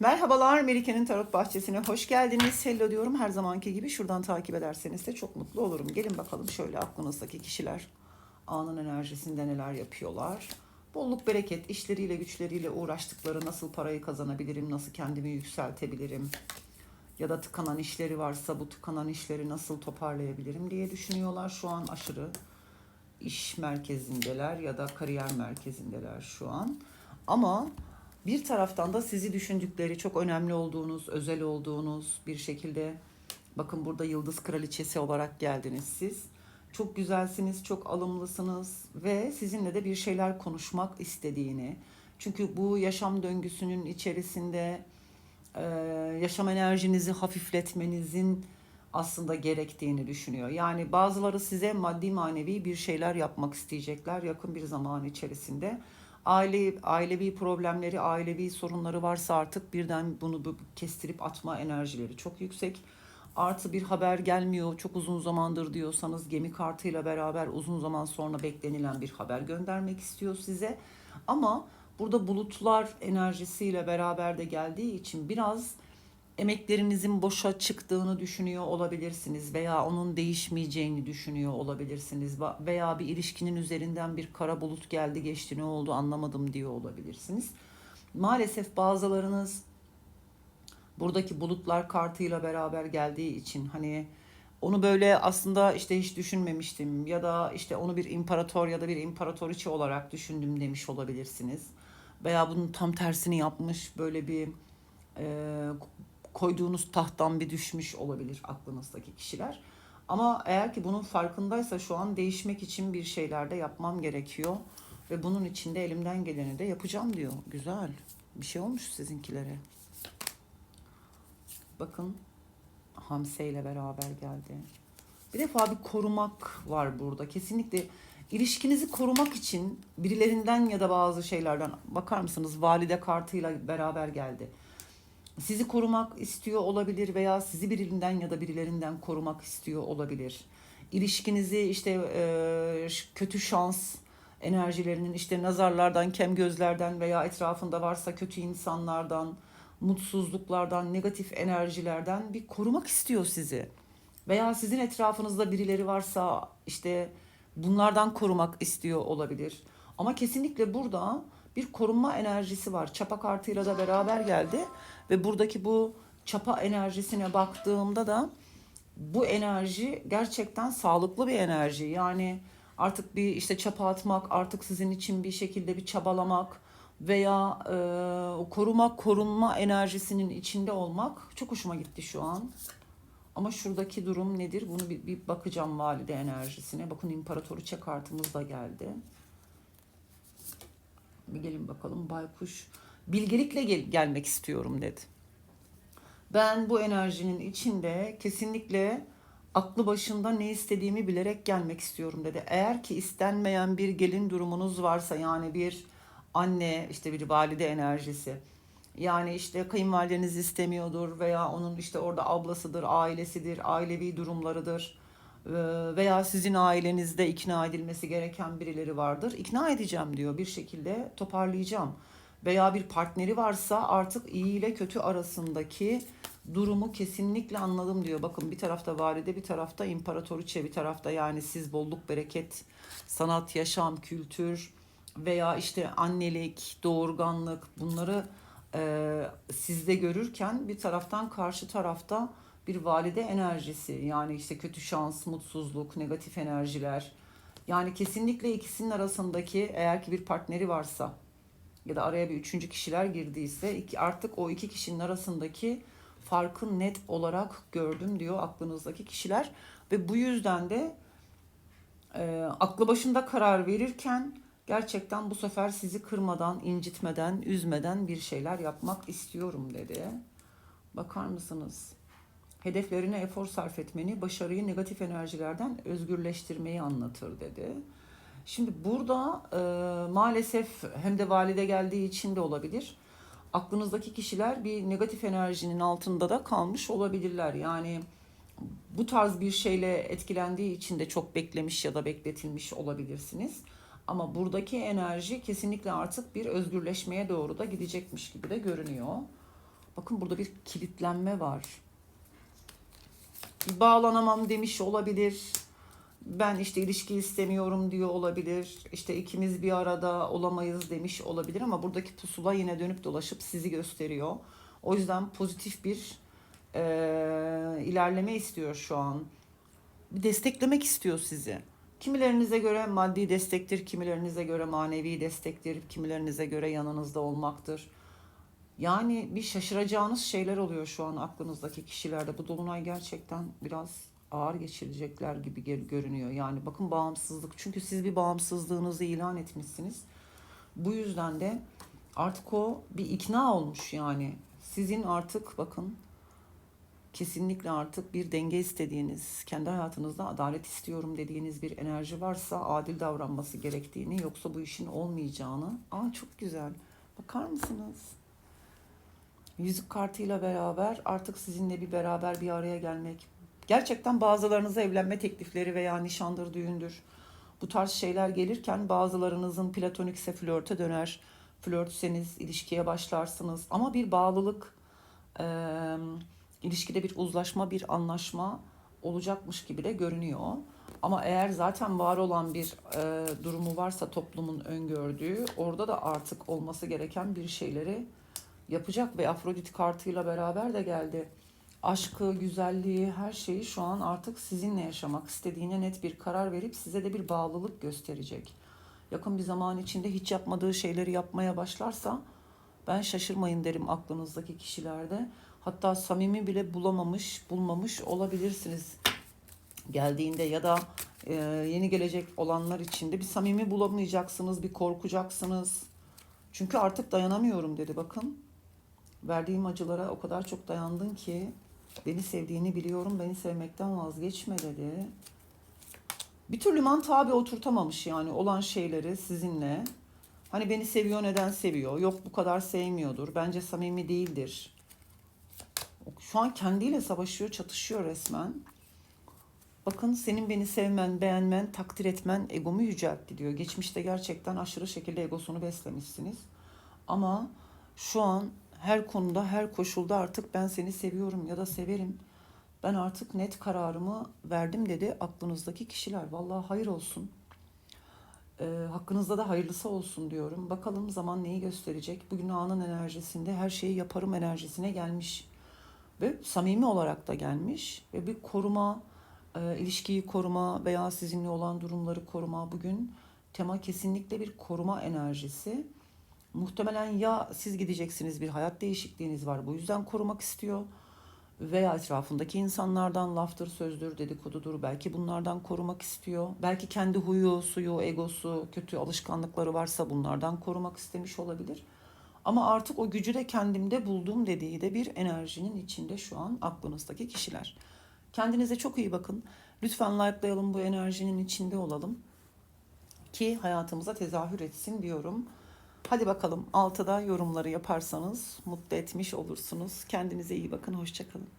Merhabalar Melike'nin Tarot Bahçesi'ne hoş geldiniz. Hello diyorum her zamanki gibi. Şuradan takip ederseniz de çok mutlu olurum. Gelin bakalım şöyle aklınızdaki kişiler anın enerjisinde neler yapıyorlar. Bolluk bereket, işleriyle güçleriyle uğraştıkları nasıl parayı kazanabilirim, nasıl kendimi yükseltebilirim ya da tıkanan işleri varsa bu tıkanan işleri nasıl toparlayabilirim diye düşünüyorlar. Şu an aşırı iş merkezindeler ya da kariyer merkezindeler şu an. Ama bir taraftan da sizi düşündükleri çok önemli olduğunuz, özel olduğunuz bir şekilde bakın burada yıldız kraliçesi olarak geldiniz siz. Çok güzelsiniz, çok alımlısınız ve sizinle de bir şeyler konuşmak istediğini. Çünkü bu yaşam döngüsünün içerisinde e, yaşam enerjinizi hafifletmenizin aslında gerektiğini düşünüyor. Yani bazıları size maddi manevi bir şeyler yapmak isteyecekler yakın bir zaman içerisinde. Aile ailevi problemleri, ailevi sorunları varsa artık birden bunu bu- kestirip atma enerjileri çok yüksek. Artı bir haber gelmiyor çok uzun zamandır diyorsanız gemi kartıyla beraber uzun zaman sonra beklenilen bir haber göndermek istiyor size. Ama burada bulutlar enerjisiyle beraber de geldiği için biraz emeklerinizin boşa çıktığını düşünüyor olabilirsiniz veya onun değişmeyeceğini düşünüyor olabilirsiniz veya bir ilişkinin üzerinden bir kara bulut geldi geçti ne oldu anlamadım diyor olabilirsiniz. Maalesef bazılarınız buradaki bulutlar kartıyla beraber geldiği için hani onu böyle aslında işte hiç düşünmemiştim ya da işte onu bir imparator ya da bir imparatoriçe olarak düşündüm demiş olabilirsiniz. Veya bunun tam tersini yapmış böyle bir koyduğunuz tahttan bir düşmüş olabilir aklınızdaki kişiler. Ama eğer ki bunun farkındaysa şu an değişmek için bir şeyler de yapmam gerekiyor. Ve bunun için de elimden geleni de yapacağım diyor. Güzel. Bir şey olmuş sizinkilere. Bakın Hamse ile beraber geldi. Bir defa bir korumak var burada. Kesinlikle ilişkinizi korumak için birilerinden ya da bazı şeylerden bakar mısınız? Valide kartıyla beraber geldi. Sizi korumak istiyor olabilir veya sizi birinden ya da birilerinden korumak istiyor olabilir. İlişkinizi işte e, kötü şans enerjilerinin işte nazarlardan, kem gözlerden veya etrafında varsa kötü insanlardan, mutsuzluklardan, negatif enerjilerden bir korumak istiyor sizi. Veya sizin etrafınızda birileri varsa işte bunlardan korumak istiyor olabilir. Ama kesinlikle burada bir korunma enerjisi var. Çapa kartıyla da beraber geldi ve buradaki bu çapa enerjisine baktığımda da bu enerji gerçekten sağlıklı bir enerji. Yani artık bir işte çapa atmak, artık sizin için bir şekilde bir çabalamak veya e, o korumak, korunma enerjisinin içinde olmak çok hoşuma gitti şu an. Ama şuradaki durum nedir? Bunu bir, bir bakacağım valide enerjisine. Bakın imparatoriçe kartımız da geldi. Bir gelin bakalım baykuş. Bilgelikle gel- gelmek istiyorum dedi. Ben bu enerjinin içinde kesinlikle aklı başında ne istediğimi bilerek gelmek istiyorum dedi. Eğer ki istenmeyen bir gelin durumunuz varsa yani bir anne işte bir valide enerjisi yani işte kayınvalideniz istemiyordur veya onun işte orada ablasıdır, ailesidir, ailevi durumlarıdır veya sizin ailenizde ikna edilmesi gereken birileri vardır. İkna edeceğim diyor bir şekilde toparlayacağım. Veya bir partneri varsa artık iyi ile kötü arasındaki durumu kesinlikle anladım diyor. Bakın bir tarafta valide bir tarafta imparatoriçe bir tarafta yani siz bolluk bereket sanat yaşam kültür veya işte annelik doğurganlık bunları e, sizde görürken bir taraftan karşı tarafta bir valide enerjisi yani işte kötü şans, mutsuzluk, negatif enerjiler. Yani kesinlikle ikisinin arasındaki eğer ki bir partneri varsa ya da araya bir üçüncü kişiler girdiyse artık o iki kişinin arasındaki farkı net olarak gördüm diyor aklınızdaki kişiler ve bu yüzden de e, aklı başında karar verirken gerçekten bu sefer sizi kırmadan, incitmeden, üzmeden bir şeyler yapmak istiyorum dedi. Bakar mısınız? Hedeflerine efor sarf etmeni, başarıyı negatif enerjilerden özgürleştirmeyi anlatır dedi. Şimdi burada e, maalesef hem de valide geldiği için de olabilir. Aklınızdaki kişiler bir negatif enerjinin altında da kalmış olabilirler. Yani bu tarz bir şeyle etkilendiği için de çok beklemiş ya da bekletilmiş olabilirsiniz. Ama buradaki enerji kesinlikle artık bir özgürleşmeye doğru da gidecekmiş gibi de görünüyor. Bakın burada bir kilitlenme var. Bağlanamam demiş olabilir. Ben işte ilişki istemiyorum diyor olabilir. İşte ikimiz bir arada olamayız demiş olabilir ama buradaki pusula yine dönüp dolaşıp sizi gösteriyor. O yüzden pozitif bir eee, ilerleme istiyor şu an. Bir desteklemek istiyor sizi. Kimilerinize göre maddi destektir, kimilerinize göre manevi destektir, kimilerinize göre yanınızda olmaktır. Yani bir şaşıracağınız şeyler oluyor şu an aklınızdaki kişilerde. Bu dolunay gerçekten biraz ağır geçirecekler gibi görünüyor. Yani bakın bağımsızlık. Çünkü siz bir bağımsızlığınızı ilan etmişsiniz. Bu yüzden de artık o bir ikna olmuş yani. Sizin artık bakın kesinlikle artık bir denge istediğiniz, kendi hayatınızda adalet istiyorum dediğiniz bir enerji varsa adil davranması gerektiğini yoksa bu işin olmayacağını. Aa çok güzel. Bakar mısınız? Yüzük kartıyla beraber artık sizinle bir beraber bir araya gelmek. Gerçekten bazılarınıza evlenme teklifleri veya nişandır, düğündür. Bu tarz şeyler gelirken bazılarınızın platonikse flörte döner. Flörtseniz ilişkiye başlarsınız. Ama bir bağlılık, eee, ilişkide bir uzlaşma, bir anlaşma olacakmış gibi de görünüyor. Ama eğer zaten var olan bir eee, durumu varsa toplumun öngördüğü, orada da artık olması gereken bir şeyleri yapacak ve Afrodit kartıyla beraber de geldi. Aşkı, güzelliği, her şeyi şu an artık sizinle yaşamak istediğine net bir karar verip size de bir bağlılık gösterecek. Yakın bir zaman içinde hiç yapmadığı şeyleri yapmaya başlarsa ben şaşırmayın derim aklınızdaki kişilerde. Hatta samimi bile bulamamış, bulmamış olabilirsiniz geldiğinde ya da e, yeni gelecek olanlar için de bir samimi bulamayacaksınız, bir korkacaksınız. Çünkü artık dayanamıyorum dedi bakın. Verdiğim acılara o kadar çok dayandın ki beni sevdiğini biliyorum, beni sevmekten vazgeçme dedi. Bir türlü mantığa bir oturtamamış yani olan şeyleri sizinle. Hani beni seviyor neden seviyor? Yok bu kadar sevmiyordur. Bence samimi değildir. Şu an kendiyle savaşıyor, çatışıyor resmen. Bakın senin beni sevmen, beğenmen, takdir etmen egomu yüceltti diyor. Geçmişte gerçekten aşırı şekilde egosunu beslemişsiniz. Ama şu an her konuda, her koşulda artık ben seni seviyorum ya da severim. Ben artık net kararımı verdim dedi aklınızdaki kişiler. Vallahi hayır olsun. Ee, hakkınızda da hayırlısı olsun diyorum. Bakalım zaman neyi gösterecek. Bugün anın enerjisinde her şeyi yaparım enerjisine gelmiş. Ve samimi olarak da gelmiş. Ve bir koruma, e, ilişkiyi koruma veya sizinle olan durumları koruma. Bugün tema kesinlikle bir koruma enerjisi. Muhtemelen ya siz gideceksiniz bir hayat değişikliğiniz var bu yüzden korumak istiyor veya etrafındaki insanlardan laftır, sözdür, dedikodudur belki bunlardan korumak istiyor. Belki kendi huyu, suyu, egosu, kötü alışkanlıkları varsa bunlardan korumak istemiş olabilir. Ama artık o gücü de kendimde buldum dediği de bir enerjinin içinde şu an aklınızdaki kişiler. Kendinize çok iyi bakın. Lütfen likelayalım bu enerjinin içinde olalım ki hayatımıza tezahür etsin diyorum. Hadi bakalım altıda yorumları yaparsanız mutlu etmiş olursunuz. Kendinize iyi bakın. Hoşçakalın.